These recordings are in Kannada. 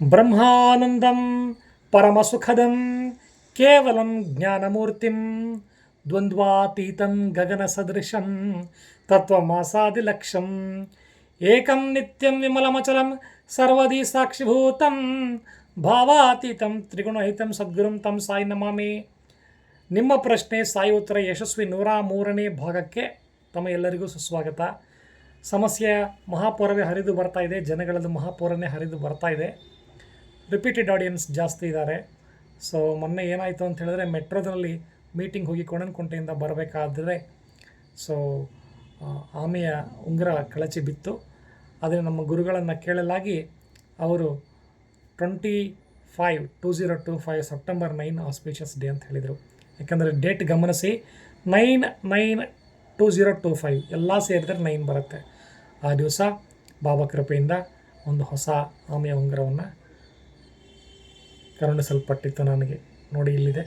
ಬ್ರಹ್ಮಾನಂದಂ ಪರಮಸುಖದಂ ಕೇವಲಂ ಜ್ಞಾನಮೂರ್ತಿಂ ದ್ವಂದ್ವಾತೀತಂ ಗಗನಸದೃಶಂ ತತ್ವಮಾಸಾದಿಲಕ್ಷಂ ಏಕಂ ನಿತ್ಯಂ ವಿಮಲಮಚಲಂ ಸರ್ವದಿ ಸಾಕ್ಷಿಭೂತಂ ಭಾವಾತೀತಂ ತ್ರಿಗುಣಹಿತಂ ಸದ್ಗುರುಂ ತಂ ಸಾಯಿ ನಮಾಮಿ. ನಿಮ್ಮ ಪ್ರಶ್ನೆ ಸಾಯಿ ಉತ್ತರ ಯಶಸ್ವಿ ನೂರ ಮೂರನೇ ಭಾಗಕ್ಕೆ ತಮ್ಮ ಎಲ್ಲರಿಗೂ ಸುಸ್ವಾಗತ. ಸಮಸ್ಯೆ ಮಹಾಪೌರವೇ ಹರಿದು ಬರ್ತಾ ಇದೆ, ಜನಗಳದ್ದು ಮಹಾಪೌರನೇ ಹರಿದು ಬರ್ತಾ ಇದೆ. ರಿಪೀಟೆಡ್ ಆಡಿಯನ್ಸ್ ಜಾಸ್ತಿ ಇದ್ದಾರೆ ಸೊ ಮೊನ್ನೆ ಏನಾಯಿತು ಅಂತ ಹೇಳಿದ್ರೆ ಮೆಟ್ರೋದಲ್ಲಿ ಮೀಟಿಂಗ್ ಹೋಗಿ ಕೊಣನ್ಕುಂಟೆಯಿಂದ ಬರಬೇಕಾದ್ರೆ ಸೊ ಆಮೆಯ ಉಂಗುರ ಕಳಚಿ ಬಿತ್ತು. ಆದರೆ ನಮ್ಮ ಗುರುಗಳನ್ನು ಕೇಳಲಾಗಿ ಅವರು twenty five two zero two five September nine auspicious day ಅಂತ ಹೇಳಿದರು. ಯಾಕಂದರೆ ಡೇಟ್ ಗಮನಿಸಿ nine nine two zero two five ಎಲ್ಲ ಸೇರಿದರೆ ನೈನ್ ಬರುತ್ತೆ. ಆ ದಿವಸ ಬಾಬಾ ಕೃಪೆಯಿಂದ ಒಂದು ಹೊಸ ಆಮೆಯ ಉಂಗುರವನ್ನು ಕರುಣಿಸಲ್ಪಟ್ಟಿತ್ತು ನನಗೆ. ನೋಡಿ ಇಲ್ಲಿದೆ.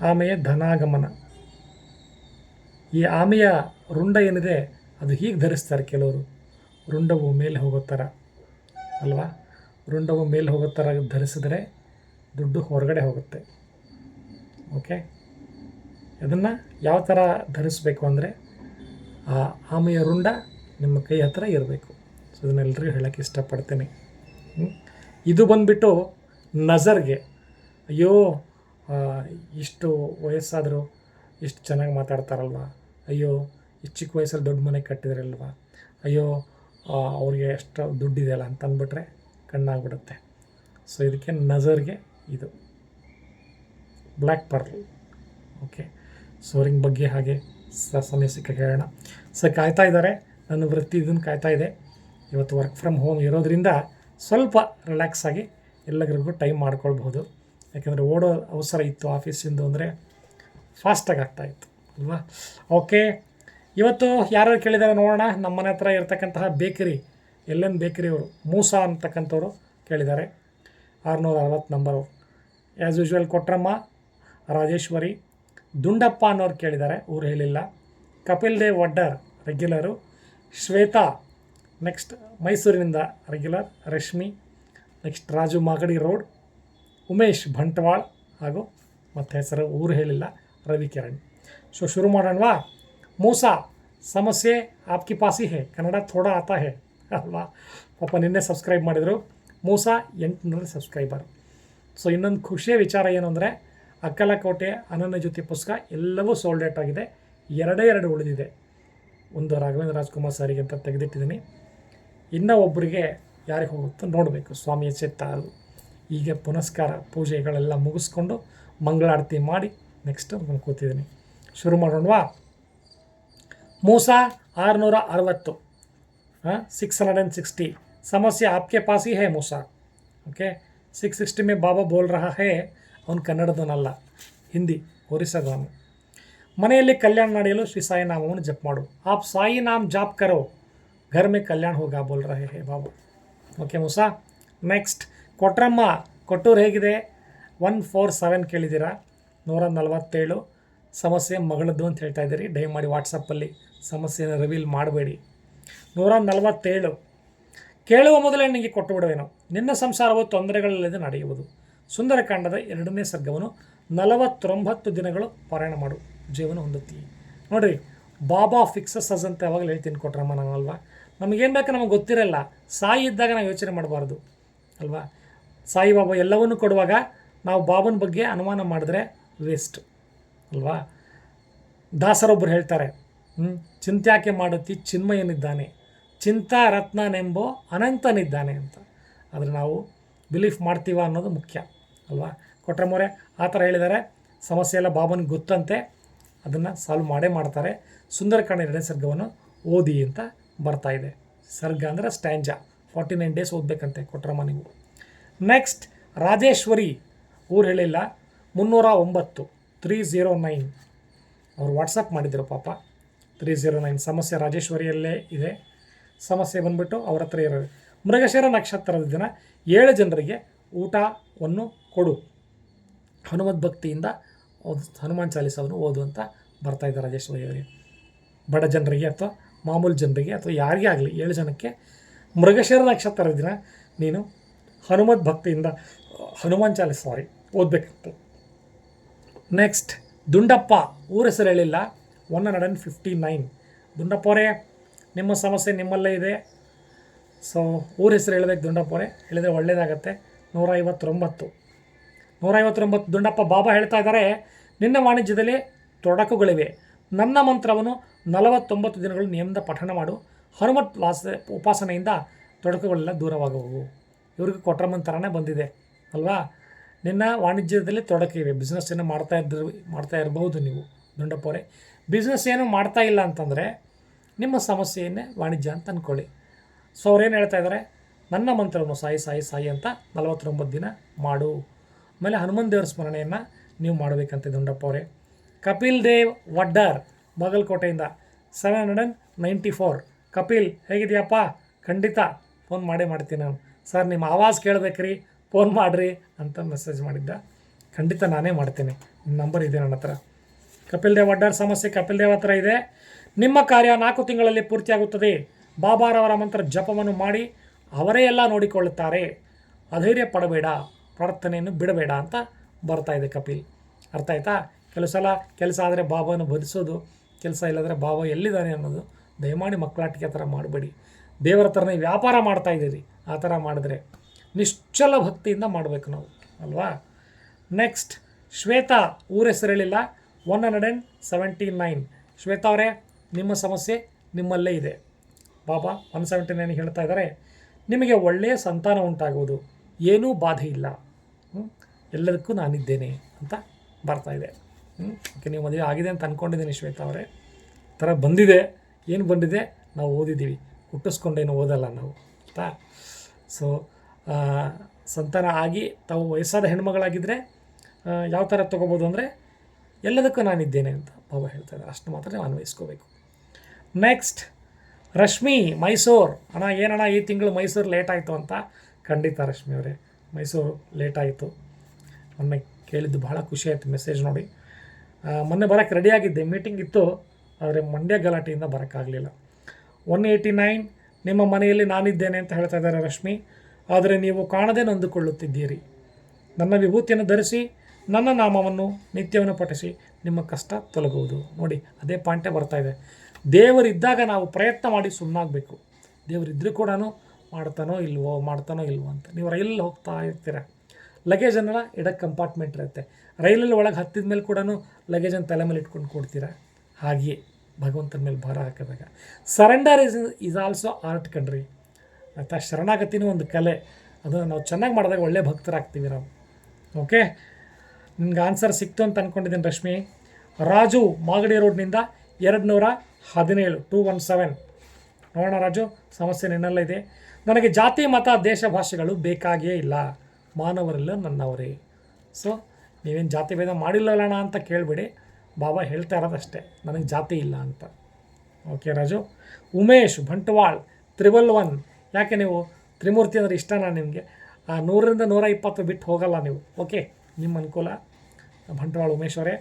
ಆಮೆಯ ಧನಾಗಮನ. ಈ ಆಮೆಯ ರುಂಡ ಏನಿದೆ, ಅದು ಹೀಗೆ ಧರಿಸ್ತಾರೆ ಕೆಲವರು. ರುಂಡವು ಮೇಲೆ ಹೋಗೋ ಥರ. ಅಲ್ವಾ? ರುಂಡವು ಮೇಲೆ ಹೋಗೋ ಥರ ಧರಿಸಿದ್ರೆ ದುಡ್ಡು ಹೊರಗಡೆ ಹೋಗುತ್ತೆ. ಓಕೆ? ಅದನ್ನು ಯಾವ ಥರ ಧರಿಸಬೇಕು ಅಂದರೆ, ಆ ಆಮೆಯ ರುಂಡ ನಿಮ್ಮ ಕೈ ಹತ್ರ ಇರಬೇಕು. ಸೊ ಇದನ್ನೆಲ್ಲರಿಗೂ ಹೇಳೋಕ್ಕೆ ಇಷ್ಟಪಡ್ತೀನಿ? ಇದು ಬಂದುಬಿಟ್ಟು ನಜರ್ಗೆ. ಅಯ್ಯೋ ಇಷ್ಟು ವಯಸ್ಸಾದರೂ, ಇಷ್ಟು ಚೆನ್ನಾಗಿ ಮಾತಾಡ್ತಾರಲ್ವ? ಅಯ್ಯೋ, ಇಷ್ಟು ಚಿಕ್ಕ ವಯಸ್ಸಲ್ಲಿ ದೊಡ್ಡ ಮನೆ ಕಟ್ಟಿದ್ರಲ್ವ? ಅಯ್ಯೋ ಅವ್ರಿಗೆ ಎಷ್ಟು ದುಡ್ಡಿದೆಯಲ್ಲ ಅಂತ ಅಂದ್ಬಿಟ್ರೆ ಕಣ್ಣಾಗ್ಬಿಡುತ್ತೆ. ಸೊ ಇದಕ್ಕೆ ನಜರ್ಗೆ ಇದು. Black pearl. ಓಕೆ. ಸೋರಿಂಗ್ ಬಗ್ಗೆ ಹಾಗೆ ಸ, ಸಮಯ ಸಿಕ್ಕ ಹೇಳೋಣ. ಸೊ ಕಾಯ್ತಾ ಇದ್ದಾರೆ. ನನ್ನ ವೃತ್ತಿ ಇದನ್ನು ಕಾಯ್ತಾ ಇದೆ. ಇವತ್ತು ವರ್ಕ್ ಫ್ರಮ್ ಹೋಮ್ ಇರೋದ್ರಿಂದ ಸ್ವಲ್ಪ ರಿಲ್ಯಾಕ್ಸ್ ಆಗಿ ಎಲ್ಲರಿಗೂ ಟೈಮ್ ಮಾಡ್ಕೊಳ್ಬಹುದು. ಯಾಕೆಂದರೆ ಓಡೋ ಅವಸರ ಇತ್ತು ಆಫೀಸಿಂದು ಅಂದರೆ ಫಾಸ್ಟಾಗಿ ಆಗ್ತಾಯಿತ್ತು ಅಲ್ವಾ? ಓಕೆ ಇವತ್ತು ಯಾರು ಕೇಳಿದ್ದಾರೆ ನೋಡೋಣ? ನಮ್ಮ ಮನೆ ಹತ್ರ ಇರ್ತಕ್ಕಂತಹ ಬೇಕರಿ ಎಲ್ಲೆನ್ ಬೇಕರಿ ಅವರು, ಮೂಸಾ ಅಂತಕ್ಕಂಥವ್ರು ಕೇಳಿದ್ದಾರೆ ಆರುನೂರ ಅರವತ್ತು number as usual Kotramma, Rajeshwari, Dundappa ಅನ್ನೋರು ಕೇಳಿದ್ದಾರೆ ಊರು ಹೇಳಿಲ್ಲ. ಕಪಿಲ್ ದೇವ್ ವಡ್ಡರ್ ರೆಗ್ಯುಲರು ಶ್ವೇತಾ ನೆಕ್ಸ್ಟ್ ಮೈಸೂರಿನಿಂದ regular Rashmi next Raju Magadi road, Umesh Bantwal ಹಾಗೂ ಮತ್ತು ಹೆಸರು ಊರು ಹೇಳಿಲ್ಲ ರವಿ ಕಿರಣ್ ಸೊ ಶುರು ಮಾಡೋಣವಾ? ಮೂಸಾ, ಸಮಸ್ಯೆ, ಆಪ್ಕಿ ಪಾಸಿ ಹೇ, ಕನ್ನಡ ಥೋಡಾ ಆತ ಹೇ, ಅಲ್ವಾ? ಪಾಪ ನಿನ್ನೆ ಸಬ್ಸ್ಕ್ರೈಬ್ ಮಾಡಿದರು, ಮೂಸಾ ಎಂಟುನೂರ ಸಬ್ಸ್ಕ್ರೈಬರ್ ಸೊ ಇನ್ನೊಂದು ಖುಷಿಯ ವಿಚಾರ ಏನು ಅಂದರೆ, ಅಕ್ಕಲಕೋಟೆ ಅನನ್ಯ ಜ್ಯೋತಿ ಪುಸ್ತಕ ಎಲ್ಲವೂ ಸೋಲ್ಡ್ ಆಗಿದೆ, ಎರಡೇ ಎರಡು ಉಳಿದಿದೆ. ಒಂದು ರಾಘವೇಂದ್ರ ರಾಜ್ಕುಮಾರ್ ಸಾರಿಗೆ ಅಂತ ತೆಗೆದಿಟ್ಟಿದ್ದೀನಿ. ಇನ್ನೂ ಒಬ್ಬರಿಗೆ ಯಾರಿಗೆ ಹೋಗುತ್ತೋ ನೋಡಬೇಕು. ಸ್ವಾಮಿಯ ಚಿತ್ತ ಅದು ಹೀಗೆ ಪುನಸ್ಕಾರ ಪೂಜೆಗಳೆಲ್ಲ ಮುಗಿಸ್ಕೊಂಡು ಮಂಗಳಾರತಿ ಮಾಡಿ ನೆಕ್ಸ್ಟ್ ನಾನು ಕೂತಿದ್ದೀನಿ. ಶುರು ಮಾಡೋಣವಾ? ಮೂಸ ಆರುನೂರ ಅರವತ್ತು. ಹಾಂ? ಸಿಕ್ಸ್ ಹಂಡ್ರೆಡ್ ಆ್ಯಂಡ್ ಸಿಕ್ಸ್ಟಿ ಸಮಸ್ಯೆ ಆಪ್ಕೆ ಪಾಸಿ ಹೇ ಮೂಸ. ಓಕೆ? ಸಿಕ್ಸ್ ಸಿಕ್ಸ್ಟಿ ಮೇ ಬಾಬಾ ಬೋಲ್ ರಹ ಹೇ. ಅವನು ಕನ್ನಡದವನಲ್ಲ ಹಿಂದಿ ಒರಿಸದವನು ಮನೆಯಲ್ಲಿ ಕಲ್ಯಾಣ ನಡೆಯಲು ಶ್ರೀ ಸಾಯಿನಾಮವನ್ನು ಜಪ್ ಮಾಡು. ಆಪ್ ಸಾಯಿನಾಮ್ ಜಾಪ್ ಕರೋ. ಘರ್ में कल्याण होगा, बोल रहे हैं ಬಾಬಾ ಓಕೆ मुसा ನೆಕ್ಸ್ಟ್ ಕೊಟ್ರಮ್ಮ ಕೊಟ್ಟೂರು ಹೇಗಿದೆ? ಒನ್ ಫೋರ್ ಸೆವೆನ್ ಕೇಳಿದ್ದೀರಾ? ನೂರ ನಲವತ್ತೇಳು ಸಮಸ್ಯೆ ಮಗಳದ್ದು ಅಂತ ಹೇಳ್ತಾ ಇದ್ದೀರಿ, ದಯಮಾಡಿ ವಾಟ್ಸಪ್ಪಲ್ಲಿ ಸಮಸ್ಯೆನ ರಿವೀಲ್ ಮಾಡಬೇಡಿ. ನೂರ ನಲವತ್ತೇಳು ಕೇಳುವ ಮೊದಲೇ ನಿನಗೆ ಕೊಟ್ಟು ಬಿಡುವೇನು. ನಿನ್ನ ಸಂಸಾರವು ತೊಂದರೆಗಳಿಲ್ಲದೆ ನಡೆಯುವುದು. ಸುಂದರಕಾಂಡದ ಎರಡನೇ ಸರ್ಗವನ್ನು ನಲವತ್ತೊಂಬತ್ತು ದಿನಗಳು ಪಾರಾಯಣ ಮಾಡು, ಜೀವನ ಹೊಂದುತ್ತೀವಿ ನೋಡಿರಿ, ಬಾಬಾ ಫಿಕ್ಸಸ್ ಅಂತ ಯಾವಾಗಲೂ ಹೇಳ್ತೀನಿ ಕೊಟ್ರಮ್ಮ ನಾನು ಅಲ್ವಾ ನಮಗೇನು ಬೇಕು ನಮಗೆ ಗೊತ್ತಿರಲ್ಲ. ಸಾಯಿ ಇದ್ದಾಗ ನಾವು ಯೋಚನೆ ಮಾಡಬಾರ್ದು. ಅಲ್ವಾ? ಸಾಯಿ ಬಾಬಾ ಎಲ್ಲವನ್ನೂ ಕೊಡುವಾಗ ನಾವು ಬಾಬನ ಬಗ್ಗೆ ಅನುಮಾನ ಮಾಡಿದ್ರೆ ವೇಸ್ಟ್ ಅಲ್ವಾ? ದಾಸರೊಬ್ಬರು ಹೇಳ್ತಾರೆ ಹ್ಞೂ ಚಿಂತ್ಯಾಕೆ ಮಾಡುತ್ತಿ ಚಿನ್ಮಯನಿದ್ದಾನೆ. ಚಿಂತಾ ರತ್ನನೆಂಬೋ ಅನಂತನಿದ್ದಾನೆ ಅಂತ. ಆದರೆ ನಾವು ಬಿಲೀಫ್ ಮಾಡ್ತೀವ ಅನ್ನೋದು ಮುಖ್ಯ. ಅಲ್ವಾ? ಕೊಟ್ರಮೋರೆ ಆ ಥರ ಹೇಳಿದ್ದಾರೆ ಸಮಸ್ಯೆ ಎಲ್ಲ ಬಾಬನಿಗೆ ಗೊತ್ತಂತೆ. ಅದನ್ನು ಸಾಲ್ವ್ ಮಾಡೇ ಮಾಡ್ತಾರೆ. ಸುಂದರಕಾಂಡ ಎರಡನೇ ಸರ್ಗವನ್ನು ಓದಿ ಅಂತ ಬರ್ತಾ ಇದೆ. ಸರ್ಗ ಅಂದರೆ ಸ್ಟ್ಯಾಂಜಾ. ಫಾರ್ಟಿ ನೈನ್ ಡೇಸ್ ಓದಬೇಕಂತೆ ಕೊಟ್ರಮ್ಮ ನೀವು. ನೆಕ್ಸ್ಟ್ ರಾಜೇಶ್ವರಿ ಊರು ಹೇಳಿಲ್ಲ. ಮುನ್ನೂರ ಒಂಬತ್ತು ತ್ರೀ ಝೀರೋ ನೈನ್ ಅವ್ರು ವಾಟ್ಸಪ್ ಮಾಡಿದರು ಪಾಪ. ತ್ರೀ ಝೀರೋ ನೈನ್ ಸಮಸ್ಯೆ ರಾಜೇಶ್ವರಿಯಲ್ಲೇ ಇದೆ. ಸಮಸ್ಯೆ ಬಂದುಬಿಟ್ಟು ಅವ್ರ ಹತ್ರ ಇರೋದು ಮೃಗಶಿರ ನಕ್ಷತ್ರದ ದಿನ ಏಳು ಜನರಿಗೆ ಊಟವನ್ನು ಕೊಡು. ಹನುಮದ್ ಭಕ್ತಿಯಿಂದ ಹನುಮಾನ್ ಚಾಲೀಸವನ್ನು ಓದು ಅಂತ ಬರ್ತಾ ಇದ್ದಾರೆ ರಾಜೇಶ್ವರಿ ಅವರಿಗೆ. ಬಡ ಜನರಿಗೆ ಅಥವಾ ಮಾಮೂಲು ಜನರಿಗೆ ಅಥವಾ ಯಾರಿಗೇ ಆಗಲಿ ಏಳು ಜನಕ್ಕೆ ಮೃಗಶಿರ ನಕ್ಷತ್ರ ದಿನ ನೀನು ಹನುಮದ್ ಭಕ್ತಿಯಿಂದ, ಹನುಮಾನ್ ಚಾಲಿಸ್ ಸಾರಿ ಓದಬೇಕಿತ್ತು ನೆಕ್ಸ್ಟ್ ದುಂಡಪ್ಪ, ಊರ ಹೆಸರು ಹೇಳಿಲ್ಲ one hundred and fifty nine ದುಂಡಪ್ಪವರೇ ನಿಮ್ಮ ಸಮಸ್ಯೆ ನಿಮ್ಮಲ್ಲೇ ಇದೆ. ಸೊ ಊರ ಹೆಸರು ಹೇಳಬೇಕು ದುಂಡಪ್ಪವರೇ ಹೇಳಿದರೆ ಒಳ್ಳೆಯದಾಗತ್ತೆ ನೂರ ಐವತ್ತೊಂಬತ್ತು ನೂರ ಐವತ್ತೊಂಬತ್ತು ದುಂಡಪ್ಪ ಬಾಬಾ ಹೇಳ್ತಾ ಇದ್ದಾರೆ, ನಿನ್ನ ವಾಣಿಜ್ಯದಲ್ಲಿ ತೊಡಕುಗಳಿವೆ. ನನ್ನ ಮಂತ್ರವನ್ನು ನಲವತ್ತೊಂಬತ್ತು ದಿನಗಳು ನಿಯಮದ ಪಠಣ ಮಾಡು. ಹನುಮತ್ ವಾಸ, ಉಪಾಸನೆಯಿಂದ ತೊಡಕುಗಳೆಲ್ಲ ದೂರವಾಗುವು ಇವ್ರಿಗೆ ಕೊಟ್ರ ಮಂತ್ರನೇ ಬಂದಿದೆ, ಅಲ್ವಾ? ನಿನ್ನ ವಾಣಿಜ್ಯದಲ್ಲಿ ತೊಡಕಿವೆ ಬಿಸ್ನೆಸ್ ಏನೋ ಮಾಡ್ತಾ ಇದ್ದರು, ಮಾಡ್ತಾ ಇರಬಹುದು ನೀವು ದುಂಡಪ್ಪ ಅವರೇ ಬಿಸ್ನೆಸ್ ಏನು ಮಾಡ್ತಾ ಇಲ್ಲ ಅಂತಂದರೆ ನಿಮ್ಮ ಸಮಸ್ಯೆಯನ್ನೇ ವಾಣಿಜ್ಯ ಅಂತ ಅಂದ್ಕೊಳ್ಳಿ ಸೊ ಅವ್ರೇನು ಹೇಳ್ತಾ ಇದ್ದಾರೆ ನನ್ನ ಮಂತ್ರವನ್ನು ಸಾಯಿ ಸಾಯಿ ಸಾಯಿ ಅಂತ ನಲವತ್ತೊಂಬತ್ತು ದಿನ ಮಾಡು. ಆಮೇಲೆ ಹನುಮಾನ್ ದೇವರ ಸ್ಮರಣೆಯನ್ನು ನೀವು ಮಾಡಬೇಕಂತೆ ದುಂಡಪ್ಪ ಅವರೇ Kapil Dev Vaddar, ಬಾಗಲಕೋಟೆಯಿಂದ seven hundred ninety four. Kapil, ಹೇಗಿದೆಯಪ್ಪ? ಖಂಡಿತ ಫೋನ್ ಮಾಡೇ ಮಾಡ್ತೀನಿ ನಾನು. ಸರ್, ನಿಮ್ಮ ಆವಾಜ್ ಕೇಳಬೇಕ್ರಿ, ಫೋನ್ ಮಾಡಿರಿ ಅಂತ ಮೆಸೇಜ್ ಮಾಡಿದ್ದ. ಖಂಡಿತ ನಾನೇ ಮಾಡ್ತೀನಿ. ನಂಬರ್ ಇದೆ ನನ್ನ ಹತ್ರ. ಕಪಿಲ್ ದೇವ್ ವಡ್ಡರ್ ಸಮಸ್ಯೆ ಕಪಿಲ್ ದೇವ್ ಹತ್ರ ಇದೆ. ನಿಮ್ಮ ಕಾರ್ಯ ನಾಲ್ಕು ತಿಂಗಳಲ್ಲಿ ಪೂರ್ತಿಯಾಗುತ್ತದೆ. ಬಾಬಾರವರ ಮಂತ್ರ ಜಪವನ್ನು ಮಾಡಿ ಅವರೇ ಎಲ್ಲ ನೋಡಿಕೊಳ್ಳುತ್ತಾರೆ. ಅಧೈರ್ಯ ಪಡಬೇಡ, ಪ್ರಾರ್ಥನೆಯನ್ನು ಬಿಡಬೇಡ ಅಂತ ಬರ್ತಾ ಇದೆ ಕಪಿಲ್. ಅರ್ಥ ಆಯ್ತಾ? ಕೆಲವು ಸಲ ಕೆಲಸ ಆದರೆ ಬಾಬಾನ ಬದಿಸೋದು, ಕೆಲಸ ಇಲ್ಲದ್ರೆ ಬಾಬಾ ಎಲ್ಲಿದ್ದಾನೆ ಅನ್ನೋದು ದಯಮಾಡಿ ಮಕ್ಕಳಾಟಿಕೆ ಥರ ಮಾಡಬೇಡಿ. ದೇವರ ಥರನೇ ವ್ಯಾಪಾರ ಮಾಡ್ತಾ ಇದ್ದೀರಿ, ಆ ಥರ ಮಾಡಿದ್ರೆ ನಿಶ್ಚಲ ಭಕ್ತಿಯಿಂದ ಮಾಡಬೇಕು ನಾವು, ಅಲ್ವಾ? ನೆಕ್ಸ್ಟ್ ಶ್ವೇತಾ ಊರ ಹೆಸರು ಹೇಳಿಲ್ಲ one hundred and seventy nine Shweta ಅವರೇ, ನಿಮ್ಮ ಸಮಸ್ಯೆ ನಿಮ್ಮಲ್ಲೇ ಇದೆ. ಬಾಬಾ ಒನ್ ಸೆವೆಂಟಿ ನೈನ್ ಹೇಳ್ತಾ ಇದ್ದಾರೆ, ನಿಮಗೆ ಒಳ್ಳೆಯ ಸಂತಾನ ಉಂಟಾಗುವುದು, ಏನೂ ಬಾಧೆ ಇಲ್ಲ? ಎಲ್ಲದಕ್ಕೂ ನಾನಿದ್ದೇನೆ ಅಂತ ಬರ್ತಾ ಇದೆ. ಓಕೆ, ನೀವು ಮದುವೆ ಆಗಿದೆ ಅಂತ ಅಂದ್ಕೊಂಡಿದ್ದೀನಿ ಶ್ವೇತಾ ಅವರೇ. ಥರ ಬಂದಿದೆ, ಏನು ಬಂದಿದೆ, ನಾವು ಓದಿದ್ದೀವಿ. ಹುಟ್ಟಿಸ್ಕೊಂಡೇನು ಓದಲ್ಲ ನಾವು, ಆಯಿತಾ? ಸೊ ಸಂತಾನ ಆಗಿ ತಾವು ವಯಸ್ಸಾದ ಹೆಣ್ಮಗಳಾಗಿದ್ದರೆ ಯಾವ ಥರ ತೊಗೋಬೋದು ಅಂದರೆ, ಎಲ್ಲದಕ್ಕೂ ನಾನಿದ್ದೇನೆ ಅಂತ ಬಾಬಾ ಹೇಳ್ತಾರೆ ಅಷ್ಟು ಮಾತ್ರ ನೀವು ಅನ್ವಯಿಸ್ಕೋಬೇಕು. ನೆಕ್ಸ್ಟ್ ರಶ್ಮಿ, ಮೈಸೂರು. ಅಣ್ಣ, ಏನಣ್ಣ ಈ ತಿಂಗಳು ಮೈಸೂರು ಲೇಟ್ ಆಯಿತು ಅಂತ? ಖಂಡಿತ ರಶ್ಮಿ ಅವರೇ, ಮೈಸೂರು ಲೇಟ್ ಆಯಿತು. ಮೊನ್ನೆ ಕೇಳಿದ್ದು ಭಾಳ ಖುಷಿ ಆಯಿತು ಮೆಸೇಜ್ ನೋಡಿ. ಮೊನ್ನೆ ಬರೋಕ್ಕೆ ರೆಡಿಯಾಗಿದ್ದೆ ಮೀಟಿಂಗ್ ಇತ್ತು, ಆದರೆ ಮಂಡ್ಯ ಗಲಾಟೆಯಿಂದ ಬರೋಕ್ಕಾಗಲಿಲ್ಲ. ಒನ್ ಏಯ್ಟಿ ನೈನ್ ನಿಮ್ಮ ಮನೆಯಲ್ಲಿ ನಾನಿದ್ದೇನೆ ಅಂತ ಹೇಳ್ತಾ ಇದ್ದಾರೆ ರಶ್ಮಿ. ಆದರೆ ನೀವು ಕಾಣದೇ ನೊಂದುಕೊಳ್ಳುತ್ತಿದ್ದೀರಿ. ನನ್ನ ವಿಭೂತಿಯನ್ನು ಧರಿಸಿ, ನನ್ನ ನಾಮವನ್ನು ನಿತ್ಯವನ್ನು ಪಠಿಸಿ ನಿಮ್ಮ ಕಷ್ಟ ತೊಲಗುವುದು. ನೋಡಿ, ಅದೇ ಪಾಯಿಂಟೇ ಬರ್ತಾ ಇದೆ. ದೇವರಿದ್ದಾಗ ನಾವು ಪ್ರಯತ್ನ ಮಾಡಿ ಸುಮ್ಮನಾಗಬೇಕು ದೇವರಿದ್ದರೂ ಕೂಡ ಮಾಡ್ತಾನೋ ಇಲ್ವೋ ಮಾಡ್ತಾನೋ ಇಲ್ವೋ ಅಂತ. ನೀವು ರೈಲಲ್ಲಿ ಹೋಗ್ತಾ ಇರ್ತೀರ? ಲಗೇಜನ್ನು ಇಡಕ್ಕೆ ಕಂಪಾರ್ಟ್ಮೆಂಟ್ ಇರುತ್ತೆ. ರೈಲಲ್ಲಿ ಒಳಗೆ ಹತ್ತಿದ ಮೇಲೆ ಕೂಡ ಲಗೇಜನ್ನು ತಲೆ ಮೇಲೆ ಇಟ್ಕೊಂಡು ಕೊಡ್ತೀರಾ? ಹಾಗೆಯೇ ಭಗವಂತನ ಮೇಲೆ ಭಾರ ಹಾಕಿದಾಗ. Surrender is is also art ಕಣ್ರಿ. ಆಯಿತಾ ಶರಣಾಗತಿನೂ ಒಂದು ಕಲೆ. ಅದನ್ನು ನಾವು ಚೆನ್ನಾಗಿ ಮಾಡಿದಾಗ ಒಳ್ಳೆ ಭಕ್ತರಾಗ್ತೀವಿ ನಾವು. ಓಕೆ ನಿಮ್ಗೆ ಆನ್ಸರ್ ಸಿಕ್ತು ಅಂತ ಅಂದ್ಕೊಂಡಿದ್ದೀನಿ ರಶ್ಮಿ. ರಾಜು ಮಾಗಡಿ ರೋಡ್ನಿಂದ ಎರಡು ನೂರ ಹದಿನೇಳು ಟೂ ಒನ್ ಸೆವೆನ್ ನೋಡೋಣ ರಾಜು, ಸಮಸ್ಯೆ ನಿನ್ನೆಲ್ಲ ಇದೆ. ನನಗೆ ಜಾತಿ, ಮತ, ದೇಶ, ಭಾಷೆಗಳು ಬೇಕಾಗಿಯೇ ಇಲ್ಲ. ಮಾನವರೆಲ್ಲ ನನ್ನವರೇ. ಸೊ ನೀವೇನು ಜಾತಿ ಭೇದ ಮಾಡಿಲ್ಲಲ್ಲಣ್ಣ ಅಂತ ಕೇಳಬೇಡಿ. ಬಾಬಾ ಹೇಳ್ತಾ ಇರೋದಷ್ಟೇ. ನನಗೆ ಜಾತಿ ಇಲ್ಲ ಅಂತ. Okay Raju? Umesh Bantwal, triple one. ಯಾಕೆ ನೀವು? ತ್ರಿಮೂರ್ತಿ ಅಂದರೆ ಇಷ್ಟನಾ ನಿಮಗೆ? ಆ ನೂರರಿಂದ ನೂರ ಇಪ್ಪತ್ತು ಬಿಟ್ಟು ಹೋಗಲ್ಲ ನೀವು. ಓಕೆ ನಿಮ್ಮ ಅನುಕೂಲ. ಬಂಟ್ವಾಳ, ಉಮೇಶ್ ಅವರೇ.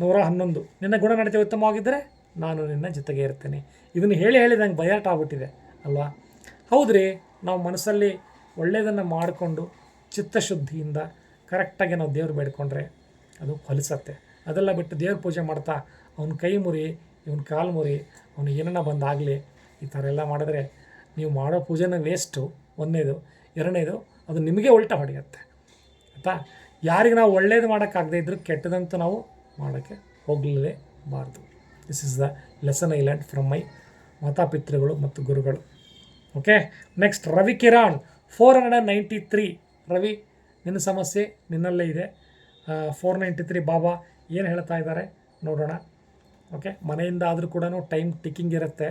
ನೂರ ಹನ್ನೊಂದು. ನಿನ್ನ ಗುಣನಡತೆ ಉತ್ತಮವಾಗಿದ್ದರೆ ನಾನು ನಿನ್ನ ಜೊತೆಗೆ ಇರ್ತೇನೆ. ಇದನ್ನು ಹೇಳಿ ಹೇಳಿ ನಂಗೆ ಬಯಟ್ ಆಗ್ಬಿಟ್ಟಿದೆ, ಅಲ್ವಾ? ಹೌದ್ರಿ, ನಾವು ಮನಸ್ಸಲ್ಲಿ ಒಳ್ಳೆಯದನ್ನು ಮಾಡಿಕೊಂಡು ಚಿತ್ತಶುದ್ಧಿಯಿಂದ ಕರೆಕ್ಟಾಗಿ ನಾವು ದೇವ್ರು ಬೇಡ್ಕೊಂಡ್ರೆ ಅದು ಫಲಿಸತ್ತೆ. ಅದೆಲ್ಲ ಬಿಟ್ಟು ದೇವ್ರ ಪೂಜೆ ಮಾಡ್ತಾ ಅವ್ನ ಕೈ ಮುರಿ, ಇವನ ಕಾಲು ಮುರಿ, ಅವನು ಏನನ್ನ ಬಂದಾಗಲಿ ಈ ಥರ ಎಲ್ಲ ಮಾಡಿದ್ರೆ ನೀವು ಮಾಡೋ ಪೂಜೆನ ವೇಸ್ಟು ಒಂದನೇದು. ಎರಡನೇದು ಅದು ನಿಮಗೆ ಉಲ್ಟ ಹೊಡೆಯುತ್ತೆ. ಆಯಿತಾ? ಯಾರಿಗೆ ನಾವು ಒಳ್ಳೇದು ಮಾಡೋಕ್ಕಾಗದೇ ಇದ್ದರೂ ಕೆಟ್ಟದಂತೂ ನಾವು ಮಾಡೋಕ್ಕೆ ಹೋಗಲೇಬಾರ್ದು this is the lesson I learn from my ಮಾತಾಪಿತೃಗಳು ಮತ್ತು ಗುರುಗಳು. Okay next Ravi Kiran four hundred ninety three Ravi, ನಿನ್ನ ಸಮಸ್ಯೆ ನಿನ್ನಲ್ಲೇ ಇದೆ. ಫೋರ್ ನೈಂಟಿ ತ್ರೀ ಬಾಬಾ ಏನು ಹೇಳ್ತಾ ಇದ್ದಾರೆ ನೋಡೋಣ. ಓಕೆ ಮನೆಯಿಂದ ಆದರೂ ಕೂಡ ಟೈಮ್ ಟಿಕ್ಕಿಂಗ್ ಇರುತ್ತೆ.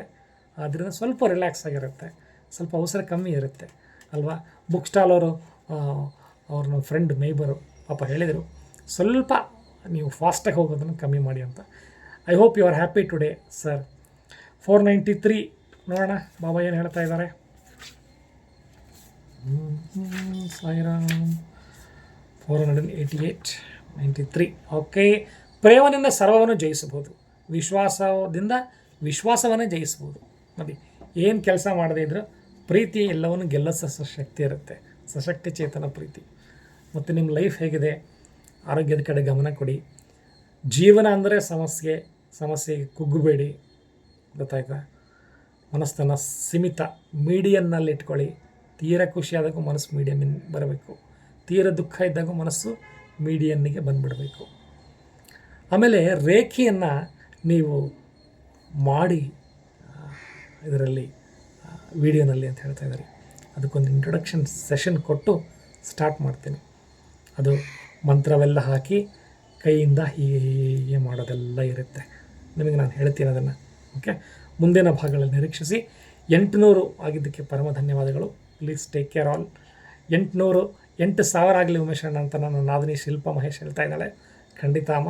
ಆದ್ದರಿಂದ ಸ್ವಲ್ಪ ರಿಲ್ಯಾಕ್ಸ್ ಆಗಿರುತ್ತೆ. ಸ್ವಲ್ಪ ಅವಸರ ಕಮ್ಮಿ ಇರುತ್ತೆ. ಅಲ್ವಾ? ಬುಕ್ ಸ್ಟಾಲ್ ಅವರು ಅವ್ರ ನಮ್ಮ ಫ್ರೆಂಡ್ ನೈಬರು ಪಾಪ ಹೇಳಿದರು, ಸ್ವಲ್ಪ ನೀವು ಫಾಸ್ಟಾಗಿ ಹೋಗೋದನ್ನು ಕಮ್ಮಿ ಮಾಡಿ ಅಂತ. I hope you are happy today sir four ninety three ನೋಡೋಣ, ಬಾಬಾ ಏನು ಹೇಳ್ತಾ ಇದ್ದಾರೆ? Sairam. Four hundred eighty eight ninety three okay ಪ್ರೇಮದಿಂದ ಸರ್ವವನ್ನು ಜಯಿಸಬಹುದು. ವಿಶ್ವಾಸದಿಂದ ವಿಶ್ವಾಸವನ್ನೇ ಜಯಿಸ್ಬೋದು ನೋಡಿ, ಏನು ಕೆಲಸ ಮಾಡದೇ ಇದ್ದರೂ ಪ್ರೀತಿ ಎಲ್ಲವನ್ನು ಗೆಲ್ಲಸ ಶಕ್ತಿ ಇರುತ್ತೆ. ಸಶಕ್ತಿ ಚೇತನ ಪ್ರೀತಿ. ಮತ್ತು ನಿಮ್ಮ ಲೈಫ್ ಹೇಗಿದೆ? ಆರೋಗ್ಯದ ಕಡೆ ಗಮನ ಕೊಡಿ. ಜೀವನ ಅಂದರೆ ಸಮಸ್ಯೆ ಸಮಸ್ಯೆಗೆ ಕುಗ್ಗಬೇಡಿ. ಗೊತ್ತಾಯ್ತಾ? ಮನಸ್ಸನ್ನು ಸೀಮಿತ ಮೀಡಿಯನ್ನಲ್ಲಿ ಇಟ್ಕೊಳ್ಳಿ ತೀರ ಖುಷಿಯಾದಾಗೂ ಮನಸ್ಸು ಮೀಡಿಯಮ್ಮಿನ ಬರಬೇಕು. ತೀರ ದುಃಖ ಇದ್ದಾಗ ಮನಸ್ಸು ಮೀಡಿಯನ್ನಿಗೆ ಬಂದ್ಬಿಡಬೇಕು. ಆಮೇಲೆ ರೇಖೆಯನ್ನು ನೀವು ಮಾಡಿ, ಇದರಲ್ಲಿ, ವಿಡಿಯೋನಲ್ಲಿ ಅಂತ ಹೇಳ್ತಾ ಇದ್ದಾರೆ. ಅದಕ್ಕೊಂದು ಇಂಟ್ರೊಡಕ್ಷನ್ ಸೆಷನ್ ಕೊಟ್ಟು ಸ್ಟಾರ್ಟ್ ಮಾಡ್ತೀನಿ. ಅದು ಮಂತ್ರವೆಲ್ಲ ಹಾಕಿ ಕೈಯಿಂದ ಹೀಗೆ ಮಾಡೋದೆಲ್ಲ ಇರುತ್ತೆ. ನಿಮಗೆ ನಾನು ಹೇಳ್ತೀನಿ ಅದನ್ನು ಓಕೆ ಮುಂದಿನ ಭಾಗಗಳಲ್ಲಿ ನಿರೀಕ್ಷಿಸಿ. ಎಂಟುನೂರು ಆಗಿದ್ದಕ್ಕೆ ಪರಮ ಧನ್ಯವಾದಗಳು. ಪ್ಲೀಸ್ ಟೇಕ್ ಕೇರ್ ಆಲ್ ಎಂಟುನೂರು, ಎಂಟು ಸಾವಿರ ಆಗಲಿ ಉಮೇಶ್ ಅಂತ ನನ್ನ ನಾದಿನಿ ಶಿಲ್ಪ ಮಹೇಶ್ ಹೇಳ್ತಾ ಇದ್ದಾಳೆ. ಖಂಡಿತ ಅಮ್ಮ,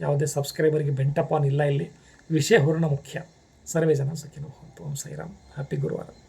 ಯಾವುದೇ ಸಬ್ಸ್ಕ್ರೈಬರ್ಗೆ ಬೆಂಟಪಾನ್ ಇಲ್ಲ ಇಲ್ಲಿ. ವಿಷಯ ಹೂರ್ಣ ಮುಖ್ಯ. ಸರ್ವೇ ಜನ ಸುಖಿನೋ ಓಂ ಸೈರಾಮ್ ಹ್ಯಾಪಿ ಗುರುವಾರ.